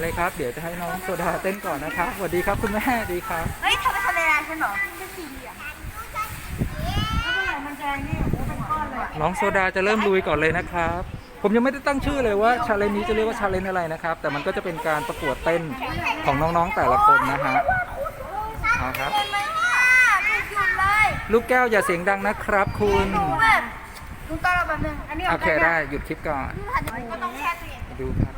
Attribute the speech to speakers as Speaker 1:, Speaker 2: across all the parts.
Speaker 1: เลยครับ เดี๋ยวจะให้น้องโซดาเต้นก่อนนะครับสวัสดีครับคุณแม่ดีครับ
Speaker 2: เฮ้ยทำไมทำในร้านฉันเหรอเป็นสี่เหลี่ยมแล้วเมื่อไหร่มันจะนี่โอ้เป็นก้อนเลยอะ
Speaker 1: น้องโซดาจะเริ่มลุยก่อนเลยนะครับ ผมยังไม่ได้ตั้งชื่อเลยว่าชาเลนนี้จะเรียกว่าชาเลนอะไรนะครับ แต่มันก็จะเป็นการประกวดเต้นของน้องๆแต่ละคนนะฮะ เอาครับ
Speaker 2: เห็นไหมว่าหยุดหยุดเลย
Speaker 1: ลูกแก้วอย่าเสียงดังนะครับ คุณ
Speaker 2: ดูแบบดูตอนเราแบบนึงอันนี้
Speaker 1: โอเคได้หยุดคลิปก่อน
Speaker 2: ก็ต้องแช่ตัวเอง
Speaker 1: ดูครับนี่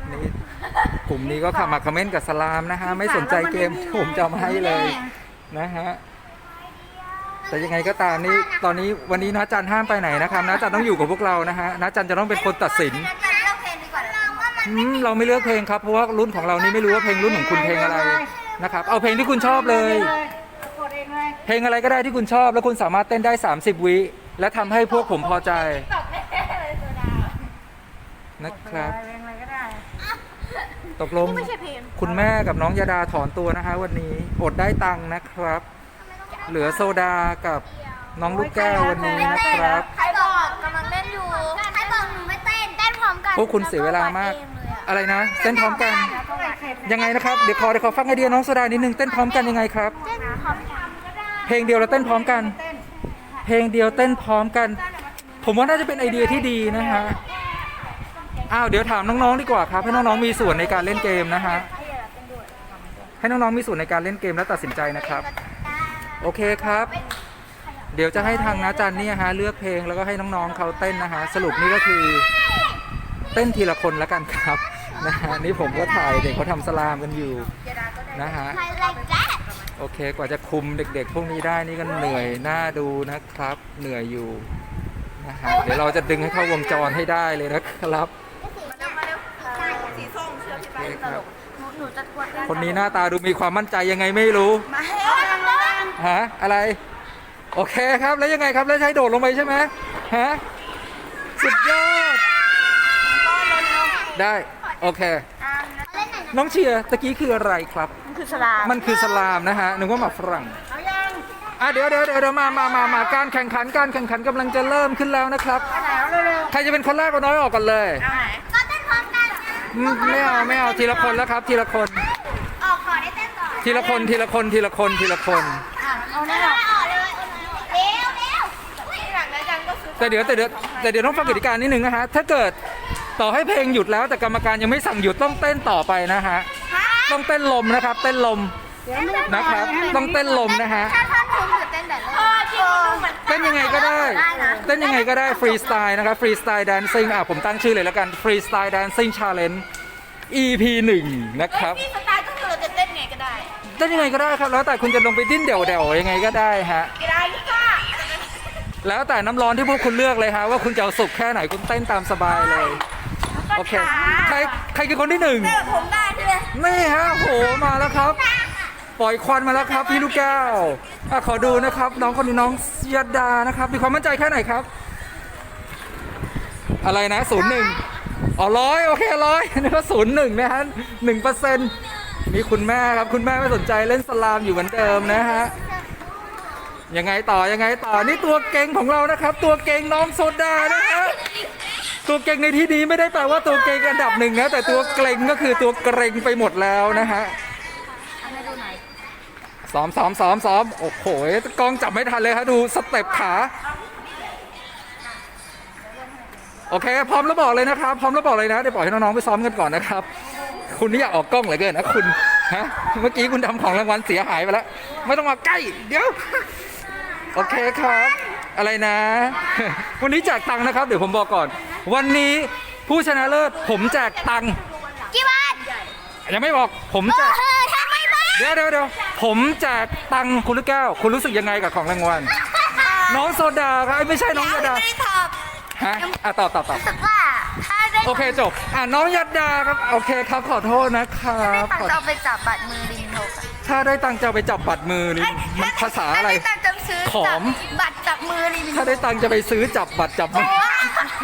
Speaker 1: กลุ่มนี้ก็ขับมาคอมเมนต์กับสลามนะฮะ ไม่สนใจเกมที่ผมจะเอามาให้เลยนะฮะ แต่ยังไงก็ตามนี่ตอนนี้วันนี้นะจันห้ามไปไหนนะครับนะจันต้องอยู่กับพวกเรานะฮะนะจันจะต้องเป็นคนตัดสิน
Speaker 2: จะเลือกเพลงดีกว่าเราว่ามัน
Speaker 1: อืมเราไม่เลือกเพลงครับเพราะว่ารุ่นของเรานี่ไม่รู้ว่าเพลงรุ่นของคุณเพลงอะไรนะครับ เอาเพลงที่คุณชอบเลย
Speaker 2: กดเองเลย
Speaker 1: เพลงอะไรก็ได้ที่คุณชอบ แล้วคุณสามารถเต้นได้ 30 วิและทำให้พวกผมพอใจ
Speaker 2: ตอบแน่เลยโซดา
Speaker 1: นะครับ
Speaker 2: เพลงอะไรก็ได้
Speaker 1: ตกลง
Speaker 2: ไม่ใช่เพลง
Speaker 1: คุณแม่กับน้องยาดาถอนตัวนะคะ วันนี้อดได้ตังค์นะครับ เหลือโซดากับน้องลูกแก้ววันนี้นะครับ
Speaker 2: ใครบอกกำลังเล่นอยู่ใครบอกหนูไม่เต้นเต้นพร้อมกัน
Speaker 1: พวกคุณเสียเวลามาก อะไรนะเต้นพร้อมกัน
Speaker 2: แล้วก็วัดเองเลย
Speaker 1: ยังไงนะครับเดี๋ยวขอเดี๋ยวขอฟังไอเดียน้องโซดานิดนึงเต้นพร้อมกันยังไงครับ
Speaker 2: เต้นพร้อมกันก็ได้
Speaker 1: เพลงเดียวเราเต้นพร้อมกัน
Speaker 2: เต้น
Speaker 1: เพลงเดียวเต้นพร้อมกัน ผมว่าน่าจะเป็นไอเดียที่ดีนะฮะ อ้าวเดี๋ยวถามน้องๆดีกว่าครับให้น้องๆมีส่วนในการเล่นเกมนะฮะให้น้องๆมีส่วนในการเล่นเกมและตัดสินใจนะครับ โอเคครับ เดี๋ยวจะให้ทางนาจันเนี่ยฮะเลือกเพลงแล้วก็ให้น้องๆเขาเต้นนะฮะสรุปนี่ก็คือ เต้นทีละคนแล้วกันครับนะฮะนี่ผมก็ถ่ายเด็กเขาทำสลามกันอยู่นะฮะโอเคกว่าจะคุมเด็กๆ พวกนี้ได้นี่ก็เหนื่อยหน้าดูนะครับ เหนื่อยอยู่นะฮะเดี๋ยวเราจะดึงให้เข้าวงจรให้ได้เลยนะครับ
Speaker 2: เชื่อพี่
Speaker 1: โอเคครับ
Speaker 2: หนูหนูจะกด
Speaker 1: คนนี้หน้าตาดูมีความมั่นใจยังไงไม่รู้
Speaker 2: มาให้กันเลย
Speaker 1: ฮะอะไร โอเคครับแล้วยังไงครับแล้วใช้โดดลงไปใช่ไหมฮะสุดยอดได้โอเค
Speaker 2: เล่นไหนนะ
Speaker 1: น้องเชียร์ตะกี้คืออะไรครับ
Speaker 2: มันคือสลาม
Speaker 1: มันคือสลามนะฮะนึกว่าหมากฝรั่ง
Speaker 2: เอายัง
Speaker 1: อะเดี๋ยวเดี๋ยวเดี๋ยวเดี๋ยวมามามามาการแข่งขันการแข่งขันกำลังจะเริ่มขึ้นแล้วนะครับ
Speaker 2: เอาไหนเอาเร็ว
Speaker 1: ใครจะเป็นคนแรกคนน้อยออกก่อนเลย
Speaker 2: ๆเอาไหน
Speaker 1: ไม่เอาไม่เอาทีละคนแล้วครับ ทีละคน
Speaker 2: ออกก่อนได้เต้นก่อน
Speaker 1: ทีละคนทีละคนทีละคนทีละคน
Speaker 2: อะเอาแน่ออกเลยเร็วเร็วที่หลังนะจันก็คือ
Speaker 1: แต่เดี๋ยวแต่เดี๋ยวแต่เดี๋ยวต้องฟังกติกานิดนึงนะฮะถ้าเกิดต่อให้เพลงหยุดแล้ว แต่กรรมการยังไม่สั่งหยุดต้องเต้นต่อไปนะฮะต้องเต้นลมนะครับ เต้นลมนะครับ ต้องเต้นลมนะฮะ
Speaker 2: ถ้าท่านคุณหยุดเต้น ต้น
Speaker 1: ยังไงก็ได้ เต้นยังไงก็ได้ฟรีสไตล์นะครับฟรีสไตล์แดนซิ่งอะผมตั้งชื่อเลยแล้วกันฟรีสไตล์แดนซิ่งชาเลนจ์ EP 1 นะครับ
Speaker 2: ที่สไตล์ก็คือเราจะเต้นไงก็ได้
Speaker 1: เต้นยังไงก็ได้ครับ แล้วแต่คุณจะลงไปดิ้นเดี่ยวๆยังไงก็ได้ฮะ
Speaker 2: ก็ได้ค่ะ
Speaker 1: แล้วแต่น้ำร้อนที่พวกคุณเลือกเลยฮะว่าคุณจะเอาสุกแค่ไหนคุณเต้นตามสบายเลยโอเคใครใครคือคนที่หนึ่ง
Speaker 2: เต้นผมได้ใช่ไหม
Speaker 1: นี่ฮะโหมาแล้วครับ ปล่อยควันมาแล้วครับพี่ลูกแก้วอะขอดูนะครับ น้องคนนี้น้องยดานะครับ มีความมั่นใจแค่ไหนครับ อะไรนะศูนย์หนึ่งอ๋อร้อยโอเคร้อยนี่ก็ศูนย์หนึ่งนะฮะหนึ่งเปอร์เซ็นต์มีคุณแม่ครับ คุณแม่ไม่สนใจเล่นสลามอยู่เหมือนเดิมนะฮะยังไงต่อยังไงต่อนี่ตัวเก่งของเรานะครับ ตัวเก่งน้องโซดานะฮะตัวเก่งในที่นี้ไม่ได้แปลว่าตัวเก่งอันดับหนึ่งนะแต่ตัวเกรงก็คือตัวเกรงไปหมดแล้วนะฮะ ซ้อมซ้อมซ้อมซ้อมโอ้โหกล้องจับไม่ทันเลยครับดูสเต็ปขาโอเค พร้อมแล้วบอกเลยนะครับ พร้อมแล้วบอกเลยนะเดี๋ยวปล่อยให้น้องๆไปซ้อมกันก่อนนะครับ คุณนี่อยากออกกล้องเหลือเกินนะคุณฮะเมื่อกี้คุณทำของรางวัลเสียหายไปแล้ว ไม่ต้องมาใกล้ เดี๋ยว โอเคครับ อะไรนะ วันนี้แจกตังค์นะครับ เดี๋ยวผมบอกก่อน วันนี้ผู้ชนะเลิศผมแจกตังค์
Speaker 2: กี่บาท
Speaker 1: ยังไม่บอกผมแจก
Speaker 2: เออทำไมบ้า
Speaker 1: เดี๋ยวเดี๋ยวเดี๋ยว ผมแจกตังค์คุณลูกแก้ว คุณรู้สึกยังไงกับของรางวัล น้องโซดาครับเอ้ยไม่ใช่น้องยาดา
Speaker 2: ไม่ได้ตอบ
Speaker 1: ฮะอะตอบตอบตอบ
Speaker 2: รู้สึกว่าถ้าได้
Speaker 1: โอเคจบ อะน้องยาดาครับ โอเคครับขอโทษนะครับ
Speaker 2: ตัง
Speaker 1: ขอ
Speaker 2: ค์จะเอาไปจับบัตรมือลิงโทกอะ
Speaker 1: ถ้าได้ตังค์จะเอาไปจับบัตรมือนี่มันภาษาอะไร
Speaker 2: ถ้ด้ตังค์จะซื้อ
Speaker 1: ขอม
Speaker 2: จับบัตรจับมือลิง
Speaker 1: ถ้าได้ตังค์จะไปซื้อจับบัตรจับมือ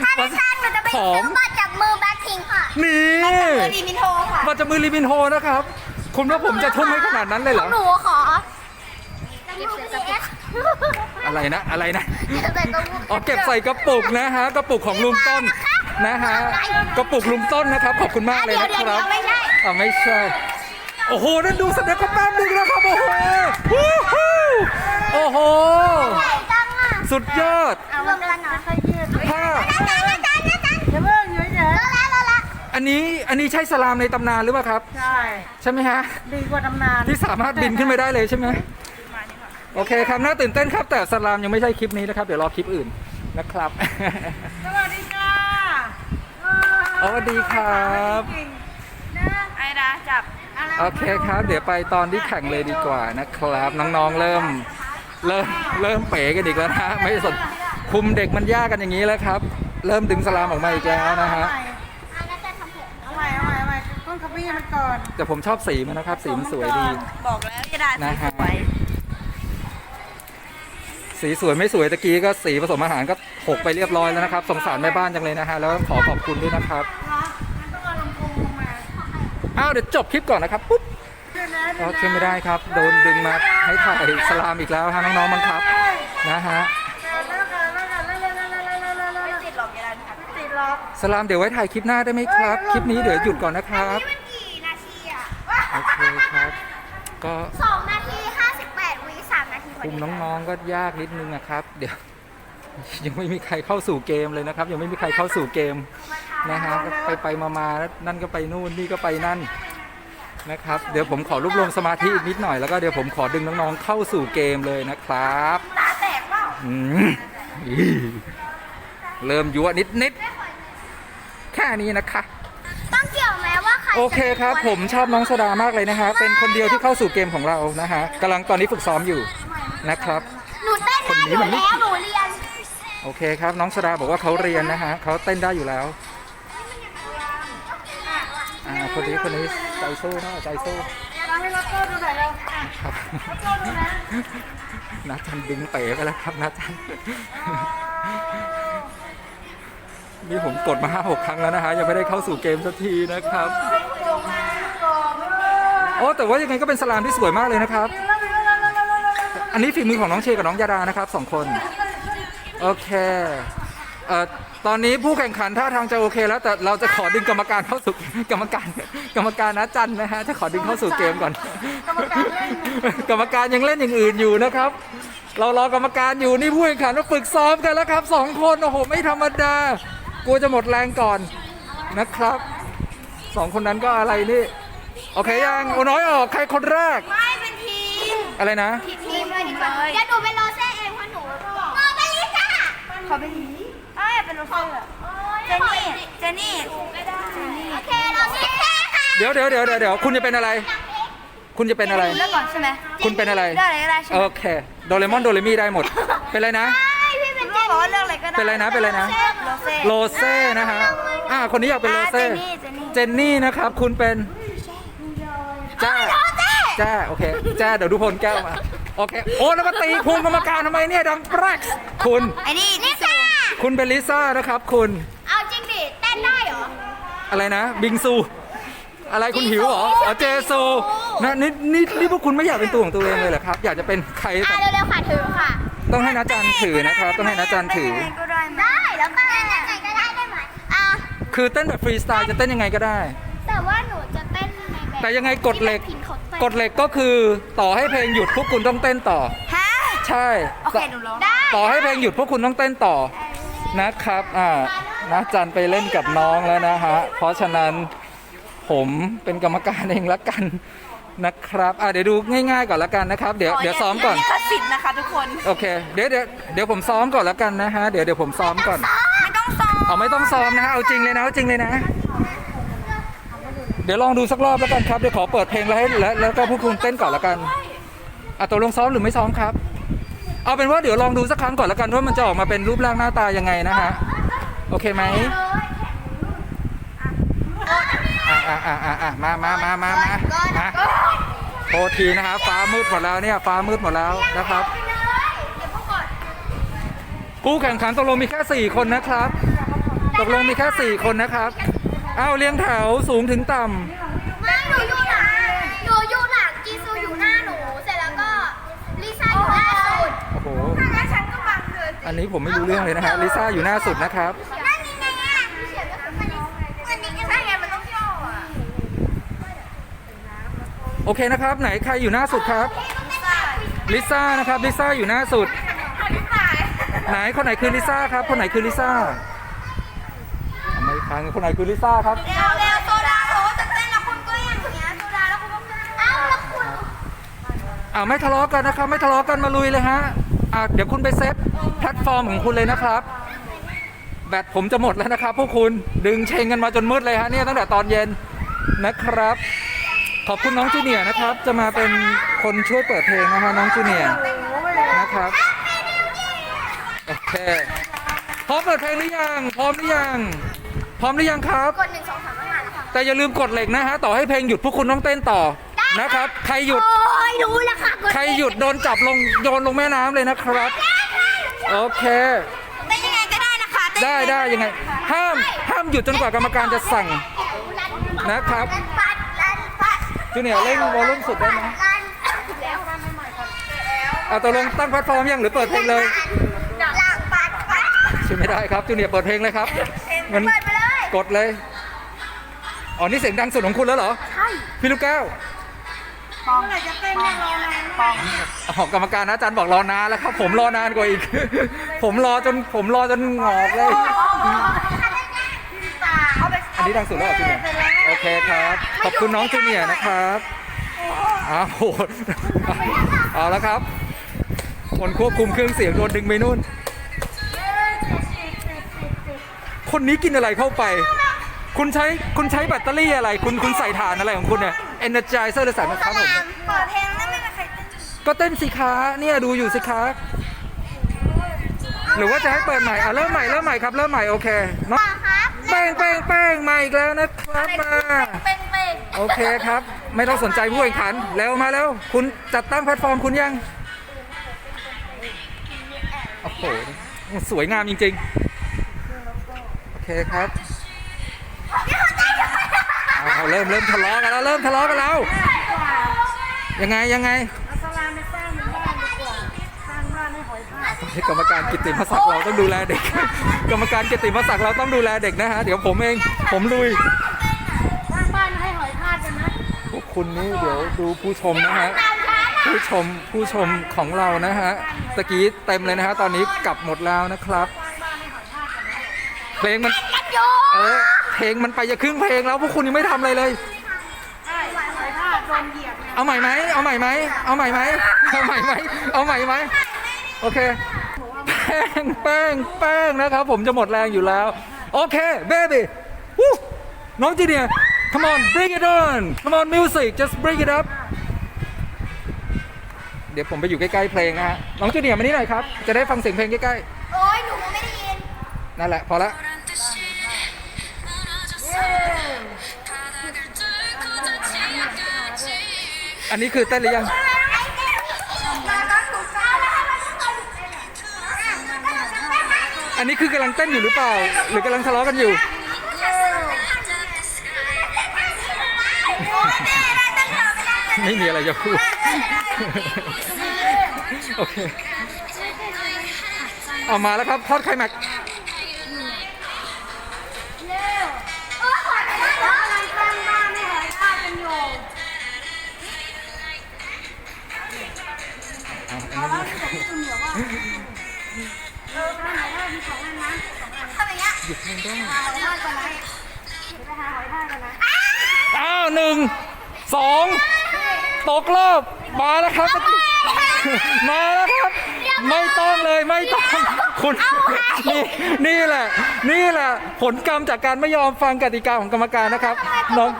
Speaker 2: ถ้าได้ตังค์หนูจะไป
Speaker 1: ขอ
Speaker 2: ซื้
Speaker 1: ม
Speaker 2: อบัตรจับมือแบ็คพิงค่ะ
Speaker 1: นี่
Speaker 2: มือลิมินโทค่ะ
Speaker 1: บัตรจับมือลิมินโฮนะครับ คุณว่าผมจะทุ่มให้ขนาดนั้นเลยเหรอ
Speaker 2: หนูขอเก็บใส่กระปุก
Speaker 1: อะไรนะ อะไรนะ
Speaker 2: เก็บใส่กระปุก
Speaker 1: อ๋อเก็บใส่กระปุกนะฮะกระปุกของลุงต้นนะฮะกระปุกลุงต้นนะครับ ขอบคุณมากเลย
Speaker 2: เดี๋ยว
Speaker 1: นะ
Speaker 2: เดี๋ยว
Speaker 1: ครับ
Speaker 2: เดี๋ยวไม่ใช่
Speaker 1: ออ่าไม่ใช่โอ้โหนั่นดูสเต็ปเขาแป๊บนึงนะครับโอ้โหวู้ฮู้โอ้โห
Speaker 3: ใหญ่จังอะ
Speaker 1: สุดยอด
Speaker 3: เอารวมกันหน่อยค่อยยืด
Speaker 1: ถ้า
Speaker 3: อั
Speaker 1: นนี้อันนี้ใช่สลามในตำนานหรือเปล่าครับ
Speaker 2: ๆใช่
Speaker 1: ใช่ไหมฮะ
Speaker 2: ดีกว่าตำนาน
Speaker 1: ที่สามารถบินขึ้นไปได้เลยใช่ไหมโอเคครับน่าตื่นเต้นครับ แต่สลามยังไม่ใช่คลิปนี้นะครับ เดี๋ยวรอคลิปอื่นนะครับ
Speaker 2: สวัสดีค่ะ
Speaker 1: สวัสดีครับ
Speaker 2: ไอ้ดาจับ
Speaker 1: โอเคครับ เดี๋ยวไปตอนที่แข่งเลยดีกว่านะครับ น้องๆเริ่มเริ่มเริ่มเป๋กันอีกแล้วนะฮะไม่สนคุมเด็กมันยากกันอย่างนี้แล้วครับ เริ่มดึงสลามออกมาอีกแล้วนะฮะ
Speaker 2: ขบี้มันก่อน
Speaker 1: แต่ผมชอบสีมันนะครับ สีมันสวยดี
Speaker 2: บอกแล้วจะได้
Speaker 1: นะฮะสีสวยไม่สวยตะกี้ก็สีผสมอาหารก็หกไปเรียบร้อยแล้วนะครับ สงสารแม่บ้านจังเลยนะฮะแล้วขอขอบคุณด้วยนะครับ
Speaker 2: มันต้องเอาลำโพงลงมา
Speaker 1: อ้าวเดี๋ยวจบคลิปก่อนนะครับปุ๊บ
Speaker 2: ขึ้นนะ
Speaker 1: โอเคไม่ได้ครับ โดนดึงมาให้ถ่ายสลามอีกแล้วฮะน้องๆบังคับนะฮะ สลามเดี๋ยวไว้ถ่ายคลิปหน้าได้ไหมครับ คลิปนี้เดี๋ยวหยุดก่อนนะครับ
Speaker 3: นี่มันกี่นาทีอะ
Speaker 1: โอเคครับ ก็
Speaker 3: สองนาทีห้าสิบแปดวิสามนาทีพอ
Speaker 1: คุม
Speaker 3: ดี
Speaker 1: น้องๆก็ยากนิดนึงนะครับ เดี๋ยว ยังไม่มีใครเข้าสู่เกมเลยนะครับ ยังไม่มีใครเข้าสู่เกมนะฮะก็ไปไปมามานั่นก็ไปนู่นนี่ก็ไปนั่นนะครับ เดี๋ยวผมขอรวบรวมสมาธิอีกนิดหน่อยแล้วก็เดี๋ยวผมขอดึงน้องๆเข้าสู่เกมเลยนะครับ
Speaker 3: ตาแตกเปล่า
Speaker 1: อืมอีเริ่มยั่วนิดๆ แค่นี้นะคะ
Speaker 3: ต้องเกี่ยวไหมว่าใครจะ
Speaker 1: โอเคครับ
Speaker 3: ป็นน
Speaker 1: ผมชอบน้องสดามากเลยนะฮะเป็นคนเดียวที่เข้าสู่เกมของเรานะฮะกำลังตอนนี้ฝึกซ้อมอยู่นะครับ
Speaker 3: หนูเต้น
Speaker 1: คน
Speaker 3: ได้
Speaker 1: นี้
Speaker 3: อยู่
Speaker 1: มันไม่
Speaker 3: แล้วหนูเรียน
Speaker 1: โอเคครับ น้องสดาบอกว่าเขาเรียนนะฮะเขาเต้นได้อยู่แล้วอ่าคนนี้คนนี้ใจสู้นะใจสู้
Speaker 2: ทำให้ล็อกเกอร์ดูหน่อยเร็วอะ
Speaker 1: ครับ
Speaker 2: ล็อกเกอร์ดูนะ
Speaker 1: นัดจันดึงเป๋ไปแล้วครับนัดจัน นี่ผมกดมาห้าหกครั้งแล้วนะฮะยังไม่ได้เข้าสู่เกมสักทีนะครับ
Speaker 2: ลงมาก่อนเลย
Speaker 1: โอ้แต่ว่ายังไงก็เป็นสลามที่สวยมากเลยนะครับ
Speaker 2: แล้วแล้วแล้วแล้วแล้วแล้ว
Speaker 1: อันนี้ฝีมือของน้องเชกับน้องยาดานะครับสองคน โอเคเอ่อตอนนี้ผู้แข่งขันท่าทางจะโอเคแล้วแต่เราจะขอดึงกรรมการเข้าสู่กรรมการกรรมการนะจันนะฮะจะขอดึงเข้าสู่เกมก่อน กรรมการยังเล่นอย่างอื่นอยู่นะครับ เรารอกรรมการอยู่นี่ผู้แข่งขันมาฝึกซ้อมกันแล้วครับสองคนโอ้โหไม่ธรรมดา กลัวจะหมดแรงก่อนนะครับสองคนนั้นก็อะไรนี่ โอเคยังโอ้น้อยออกใครคนแรก
Speaker 3: ไม่เป็นทีม
Speaker 1: อะไรนะ
Speaker 3: ทีมเลยดีกว่าเดี๋ยวหนูเป็นโรเซ่เองเพราะหนูโมเป็นลิซ่า
Speaker 2: ขอไปหีเอ้ยเป็นรถไฟเหรอ
Speaker 3: เจนนี่เจนนี่โอเคเราลิซ่าค่ะ
Speaker 1: เดี๋ยวเดี๋ยวเดี๋ยวเดี๋ยวเดี๋ยวคุณจะเป็นอะไร คุณจะเป็นอะไร
Speaker 3: เลือกก่อนใช่ไหไหม
Speaker 1: คุณเป็นอะไร
Speaker 3: เลือกอะไรก็ได้ใช่ไหม
Speaker 1: โอเคโดเรมอนโดเรมี่ได้หมดเป็นอะไรนะ
Speaker 3: ใช่พี่เป็นเจนบอกว่าเลือกอะไรก็ได้
Speaker 1: เป็นอะไรนะเป็นอะไรนะ
Speaker 3: โรเซ่
Speaker 1: โรเซ่นะฮะอ่าคนนี้อยากเป็นโรเซ่
Speaker 3: อ่าเจนนี่เจนนี่
Speaker 1: เจนนี่นะครับ คุณเป็นจ้า
Speaker 3: โรเซ่
Speaker 1: จ้าโอเคจ้าเดี๋ยวดูพลแก้วมาโอเคโอ้แล้วมาตีพุงกรรมการทำไมเนี่ยดังแปรกคุณ
Speaker 3: ไอ้นี่ลิซ่า
Speaker 1: คุณเป็นลิซ่านะครับ คุณ
Speaker 3: เอาจริงดิเต้นได้เหรอ
Speaker 1: อะไรนะ บิงซู อะไรคุณหิวเหรออ๋อเจซูนะนี่นี่นี่พวกคุณไม่อยากเป็นตัวของตัวเองเลยเหรอครับ อยากจะเป็นใคร
Speaker 3: อะ
Speaker 1: แต่
Speaker 3: เร็วๆค่ะถือค่ะ
Speaker 1: ต้องให้นาจันถือนะครับ ต้องให้นาจันถือ
Speaker 3: ก็ได้ได้แล้วก็ยังไงก็ได้ได้ไหมอะ
Speaker 1: คือเต้นแบบฟรีสไตล์จะเต้นยังไงก็ได้
Speaker 3: แต่ว่าหนูจะเต้นในแบบ
Speaker 1: แต่ยังไงกฎเหล็ก
Speaker 3: ที่แบบพินเขาเต้น
Speaker 1: กฎเหล็กก็คือต่อให้เพลงหยุดพวกคุณต้องเต้นต่อ
Speaker 3: ฮะ
Speaker 1: ใช่
Speaker 3: โอเคหนูร้องได้
Speaker 1: ต่อให้เพลงหยุดพวกคุณต้องเต้นต่อนะครับ อ่านะจันไปเล่นกับน้องแล้วนะฮะ เพราะฉะนั้นผมเป็นกรรมการเองละกัน นะครับอ่าเดี๋ยวดูง่ายๆก่อนละกันนะครับ เดี๋ยวเดี๋ยวซ้อมก่อน
Speaker 2: ลิขสิทธิ์นะคะทุกคน
Speaker 1: โอเค เดี๋ยวเดี๋ยวเดี๋ยวผมซ้อมก่อนละกันนะฮะ เดี๋ยวเดี๋ยวผมซ้อมก่อน
Speaker 3: ไม่ต้องซ้อม
Speaker 1: เอาไม่ต้องซ้อมนะฮะ เอาจริงเลยนะ เอาจริงเลยนะ เดี๋ยวลองดูสักรอบแล้วกันครับ เดี๋ยวขอเปิดเพลงแล้วให้แล้วแล้วก็พวกคุณเต้นก่อนละกันอะตกลงซ้อมหรือไม่ซ้อมครับ เอาเป็นว่าเดี๋ยวลองดูสักครั้งก่อนละกันว่ามันจะออกมาเป็นรูปร่างหน้าตายังไงนะฮะ โอเคไหมอะอะ อะอะอะมามามามามามาโทษทีนะครับฟ้ามืดหมดแล้วเนี่ยฟ้ามืดหมดแล้วนะครับผู้แข่งขันตกลงมีแค่สี่คนนะครับ ตกลงมีแค่สี่คนนะครับอ้าวเรียงแถวสูงถึงต่ำ
Speaker 3: ไม่หนูอยู่หลังหนูอยู่หลังจีซูอยู่หน้าหนูเสร็จแล้วก็ลิซ่าอยู่หน้าสุด
Speaker 1: โอ้โห
Speaker 3: งั้นฉันก็บังเธอ
Speaker 1: อันนี้ผมไม่รู้เรื่องเลยนะฮะลิซ่าอยู่หน้าสุดนะครับ
Speaker 3: นั่นยังไงอะเขียนก็คือมันมันนี่ก็ใช่ไงมันต้องย่ออะ
Speaker 1: โอเคนะครับ ไหนใครอยู่หน้าสุดครับลิซ่านะครับลิซ่าอยู่หน้าสุด ไหนคนไหนคือลิซ่าครับ คนไหนคือลิซ่าทำไมพังคนไหนคือลิซ่าครับ
Speaker 3: เร็วเร็วโซดาโหจะเต้นแล้วคุณก็ยังอย่างเงี้ยโซดาแล้วคุณก็เอ้าแล้วคุณ
Speaker 1: อ่าไม่ทะเลาะกันนะครับไม่ทะเลาะกันมาลุยเลยฮะอ่าเดี๋ยวคุณไปเซตแพลตฟอร์มของคุณเลยนะครับ แบตผมจะหมดแล้วนะครับพวกคุณดึงเชงกันมาจนมืดเลยฮะเนี่ยตั้งแต่ตอนเย็นนะครับ ขอบคุณน้องจูเนียร์นะครับ จะมาเป็นคนช่วยเปิดเพลงนะฮะน้องจูเนียร์นะครับโอเคพร้อมเปิดเพลงหรือยัง พร้อมหรือยัง พร้อมหรือยังครับ
Speaker 3: กดหนึ่งสองสามแล้วมาแล้วค่ะ
Speaker 1: แต่อย่าลืมกดเหล็กนะฮะต่อให้เพลงหยุดพวกคุณต้องเต้นต่อนะครับ ใครหยุด
Speaker 3: โอ้ยรู้แล้วค่ะกด
Speaker 1: ใครหยุดโดนจับลงโยนลงแม่น้ำเลยนะครับ โอเค
Speaker 3: เต้นยังไงก็ได้นะคะเต้น
Speaker 1: ได้ได้ยังไง ห้ามห้ามหยุดจนกว่ากรรมการจะสั่งนะครับ
Speaker 3: ลั่นปัดลั่นปัด
Speaker 1: จูเนียร์เร่งวอลลุ่มสุดได้ไหม
Speaker 3: ลั่นแล้ว
Speaker 1: เอาตกลงตั้งแพลตฟอร์มยังหรือเปิดเพลงเลย
Speaker 3: หลังปัดปัด
Speaker 1: ใช่ไม่ได้ครับจูเนียร์เปิดเพลงเลยครับงั้น
Speaker 3: เปิดไปเลย
Speaker 1: กดเลย อ๋อ นี่เสียงดังสุดของคุณแล้วเหรอ
Speaker 3: ใช่
Speaker 1: พี่ลูกแก้ว
Speaker 2: ปองเมื่อไหร่จะเต้นแน่รอนานปอง
Speaker 1: ออกกรรมการนะอาจารย์บอกรอนานแล้วครับ ผมรอนานกว่าอีก ผมรอจนผมรอจนงอกเลย
Speaker 3: เอาไป
Speaker 1: อันนี้ดังสุดแล้วเหรอจูเนียร์โอ เคครับ ขอบคุณน้องจูเนียร์นะครับอ้าวโหดเอาแล้วครับ คนควบคุมเครื่องเสียงโดนดึงไปนู่น คนนี้กินอะไรเข้าไป คุณใช้คุณใช้แบตเตอรี่อะไร คุณคุณใส่ถ่านอะไรของคุณเนี่ย Energizer หรือใส่มะครับผม
Speaker 3: เปิดเพลงแล้วไม่มีใครเต้น
Speaker 1: ก็เต้นสิคะเนี่ยดูอยู่สิคะหรือว่าจะให้เปิดใหม่อะเริ่มใหม่เริ่มใหม่ครับเริ่มใหม่โอเคเนาะ
Speaker 3: ครับ
Speaker 1: แป้งแป้งแป้งมาอีกแล้วนะครับมา
Speaker 3: เป็นเป็น
Speaker 1: โอเคครับ ไม่ต้องสนใจผู้แข่งขันแล้วมาแล้ว คุณจัดตั้งแพลตฟอร์มคุณยังโอ้โหสวยงามจริงๆโอเคครับเอาเริ่มเริ่มทะเลาะกันแล้วเริ่มทะเลาะกันแล้วยังไงยังไง
Speaker 2: กให้ก
Speaker 1: รรมการกิตติมศักดิ์เราต้องดูแลเด็ก กรรมการกิตติมศักดิ์เราต้องดูแลเด็กนะฮะ เดี๋ยวผมเอง ผมลุย
Speaker 2: สร้างบ้านให้หอยทากกันนะ
Speaker 1: พวกคุณนี่เดี๋ยวดูผู้ชมนะฮะ ผู้ชมผู้ชมของเรานะฮะ ตะกี้เต็มเลยนะฮะ ตอนนี้กลับหมดแล้วนะครับ เพลงมัน
Speaker 3: กันโย
Speaker 1: เออ เพลงมันไปจะครึ่งเพลงแล้วพวกคุณยังไม่ทำอะไรเลย
Speaker 2: ใช่หอยทากโดนเหยียบเนี่ย
Speaker 1: เอาใหม่ไหม เอาใหม่ไหม เอาใหม่ไหม เอาใหม่ไหม เอาใหม่ไหม โอเคแป้งแป้งแป้งนะครับ ผมจะหมดแรงอยู่แล้ว โอเคเบบี้วู้น้องจีเนีย come on bring it on come on music just bring it up เดี๋ยวผมไปอยู่ใกล้ๆเพลงนะฮะ น้องจูเนียร์มานี่หน่อยครับ จะได้ฟังเสียงเพลงใกล้
Speaker 3: โอ้ยหนูไม่ได้ยิน
Speaker 1: ๆ นั่นแหละ พอละอันนี้คือเต้นหรือยัง อันนี้คือกำลังเต้นอยู่หรือเปล่า หรือกำลังทะเลาะกันอยู่ ไม่มีอะไรจะพูด โอเค เอามาแล้วครับ ทอดไข่แม็ก
Speaker 3: ทำอย่างเงี้ย
Speaker 1: หยุดเพลงได้
Speaker 2: หอยทากกันนะไปหาหอยทากกันนะ
Speaker 1: อ้าวหนึ่งสองตกรอบมาแล้วครับ มาแล้วครับ ไม่ต้องเลยไม่ต้องคุณนี่นี่แหละ นี่แหละ ผลกรรมจากการไม่ยอมฟังกติกาของกรรมการนะครับน้อง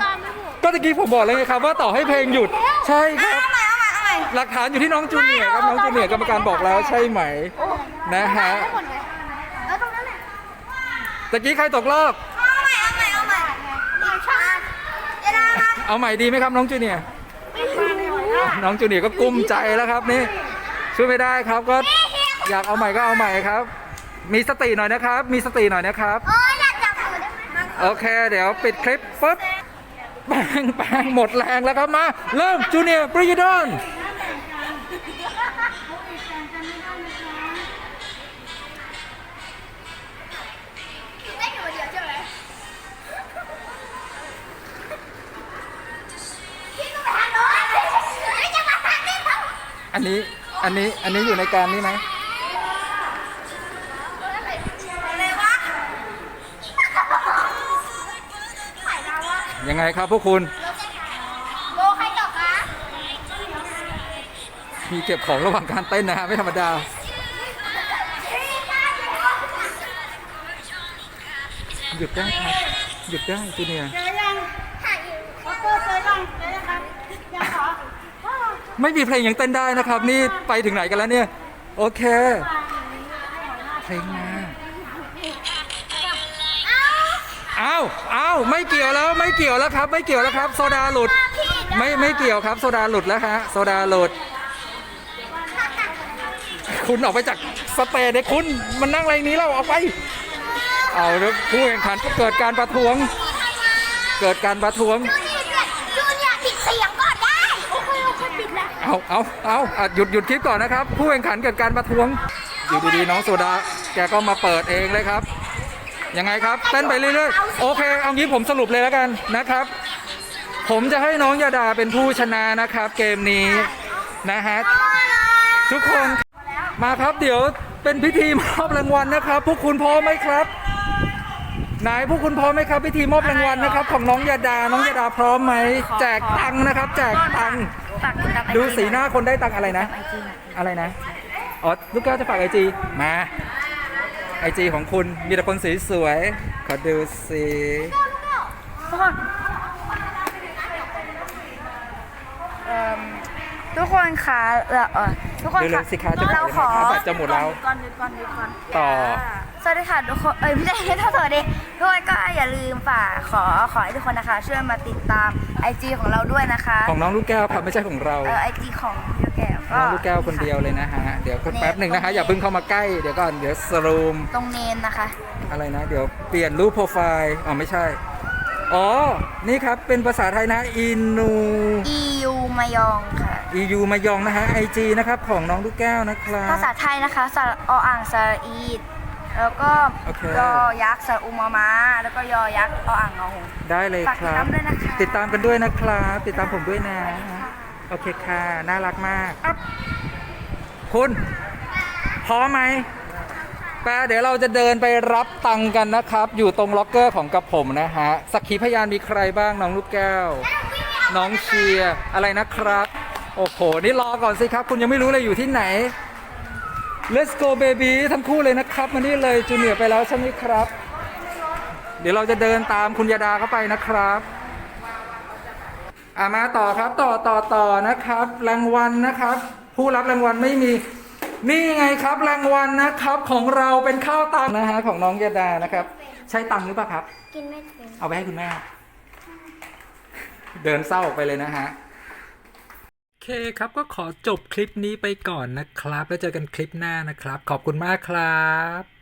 Speaker 1: ก็ตะกี้ผมบอกเลยไงครับ ว่าต่อให้เพลงหยุด ใช่ครับ
Speaker 3: หม่เอาใหม่เอาใหม่
Speaker 1: หลักฐานอยู่ที่น้องจูเนียร์ครับน้องจูเนียร์กรรมการบอกแล้วใช่ไหมนะฮะ
Speaker 3: หมดเลยเออตรงนั้นแหละ
Speaker 1: ตะกี้ใครตกรอบ
Speaker 3: เอาใหม่เอาใหม่เอาใหม่อีกช้าเดี๋ยวนะ
Speaker 1: เอาใหม่ดีไหมครับน้องจูเนียร์น้องจูเนียร์ก็กุ้มใจแล้วครับนี่ช่วยไม่ได้ครับก็อยากเอาใหม่ก็เอาใหม่ครับ มีสติหน่อยนะครับ มีสติหน่อยนะครับ
Speaker 3: โอ้ยอยากจับมือได้ไหม
Speaker 1: โอเค เดี๋ยวปิดคลิปปุ๊บแป้งแป้งหมดแรงแล้วครับมา เริ่มจูเนียร์บริยดอน
Speaker 3: อันนี้
Speaker 1: อันนี้ อันนี้อยู่ในการนี้ไหม
Speaker 3: อะไรวะถ่ายดาวะ
Speaker 1: ยังไงครับพวกคุณ
Speaker 3: โบใครตกคะ
Speaker 1: มีเก็บของระหว่างการเต้นนะฮะไม่ธรรมดา หยุดได้ครับ หยุดได้จูเนียร์ ไม่มีเพลงยังเต้นได้นะครับ นี่ไปถึงไหนกันแล้วเนี่ย โอเค เพลงมา
Speaker 3: เอ้า
Speaker 1: อ้าวอ้าวไม่เกี่ยวแล้วไม่เกี่ยวแล้วครับ ไม่เกี่ยวแล้วครับ โซดาหลุด ไม่ไม่เกี่ยวครับ โซดาหลุดแล้วฮะโซดาหลุด คุณออกไปจากสเตจเลยคุณมันนั่งอะไรนี้เราออกไป เอาแล้วผู้แข่งขันก็เกิดการประท้วง เกิดการประท้วง
Speaker 3: เอา
Speaker 1: เอาเอาอะหยุดหยุดคลิปก่อนนะครับ ผู้แข่งขันเกิดการประท้วงอยู่ดีๆน้องโซดา แกก็มาเปิดเองเลยครับ ยังไงครับเต้นไปเรื่อยๆ โอเค เอางี้ผมสรุปเลยแล้วกันนะครับ ผมจะให้น้องยาดาเป็นผู้ชนะนะครับ เกมนี้นะฮะทุกคนมาครับเดี๋ยวเป็นพิธีมอบรางวัลนะครับ พวกคุณพร้อมไหมครับไหนพวกคุณพร้อมไหมครับพิธีมอบรางวัลนะครับ ของน้องยาดา น้องยาดาพร้อมไหมแจกตังค์นะครับ แจกตังค์
Speaker 2: ฝากติดตามไอจี
Speaker 1: ดูสีหน้าคนได้ตังค์อะไรนะ
Speaker 2: ไอจี
Speaker 1: อะไรนะ อ๋อ ลูกแก้วจะฝากไอจีมา ไอจีของคุณมีแต่คนสวยๆขอดูสิ
Speaker 2: ทุกคนเอิ่ม ทุกคนคะเอ่อเอ่อทุกคน
Speaker 1: เร็วๆสิคะจะ
Speaker 2: เราขอ
Speaker 1: ขายจะหมดแล้ว
Speaker 2: ก่อนหยุดก่อนหยุดก่อน
Speaker 1: ต่อ
Speaker 2: สวัสดีค่ะทุกคนเอ้ยไม่ใช่สวัสดีทุกคนก็อย่าลืมฝากขอขอให้ทุกคนนะคะ ช่วยมาติดตามไอจีของเราด้วยนะคะ
Speaker 1: ของน้องลูกแก้วครับไม่ใช่ของเรา
Speaker 2: เออไอจีของพี่ลูกแก้วก็
Speaker 1: น้องลูกแก้วคนเดียวเลยนะฮะ เดี๋ยวคนแป๊บหนึ่งนะฮะอย่าเพิ่งเข้ามาใกล้ เดี๋ยวก่อน เดี๋ยวสรูม
Speaker 2: ตรงเนนนะคะ
Speaker 1: อะไรนะ เดี๋ยวเปลี่ยนรูปโปรไฟล์ อ๋อไม่ใช่ อ๋อ นี่ครับ เป็นภาษาไทยนะ อินู
Speaker 2: EU มายองค่ะ
Speaker 1: อียูมายองนะฮะไอจีนะครับของน้องลูกแก้วนะครับ
Speaker 2: ภาษาไทยนะคะสระออ่างสระอีดแล้วก็
Speaker 1: โอเค
Speaker 2: ยอยักษ์สระอุมามาแล้วก็ยอยักษ์ออ่างงอหง
Speaker 1: ได้เลย
Speaker 2: ฝาก
Speaker 1: ค
Speaker 2: ติด
Speaker 1: รั
Speaker 2: ตา
Speaker 1: บ
Speaker 2: มด้วยนะคะ
Speaker 1: ติดตามกันด้วยนะครับ ติดตามผมด้วยนะ โอเคค่ะ น่ารักมากอัพคุณพร้อมไหม แปะเดี๋ยวเราจะเดินไปรับตังกันนะครับ อยู่ตรงล็อกเกอร์ของกับผมนะฮะสักขีพยานมีใครบ้างน้องลูกแก้ว น้องเชียร์อะไรนะครับ โอ้โห นี่รอก่อนสิครับ คุณยังไม่รู้เลยอยู่ที่ไหน Let's go baby ทั้งคู่เลยนะครับมานี่เลยจูเนียร์ไปแล้วใช่ไหมครับ เดี๋ยวเราจะเดินตามคุณยาดาเข้าไปนะครับอ่ามาต่อครับต่อต่อต่อนะครับ รางวัลนะครับ ผู้รับรางวัลไม่มี นี่ไงครับรางวัลนะครับของเราเป็นข้าวตังนะฮะของน้องยาดานะครับ ใช้ตังค์หรือเปล่าครับ
Speaker 3: กินไม่เป็น
Speaker 1: เอาไปให้คุณแม่ เดินเศร้าออกไปเลยนะฮะโอเคครับก็ขอจบคลิปนี้ไปก่อนนะครับ แล้วเจอกันคลิปหน้านะครับ ขอบคุณมากครับ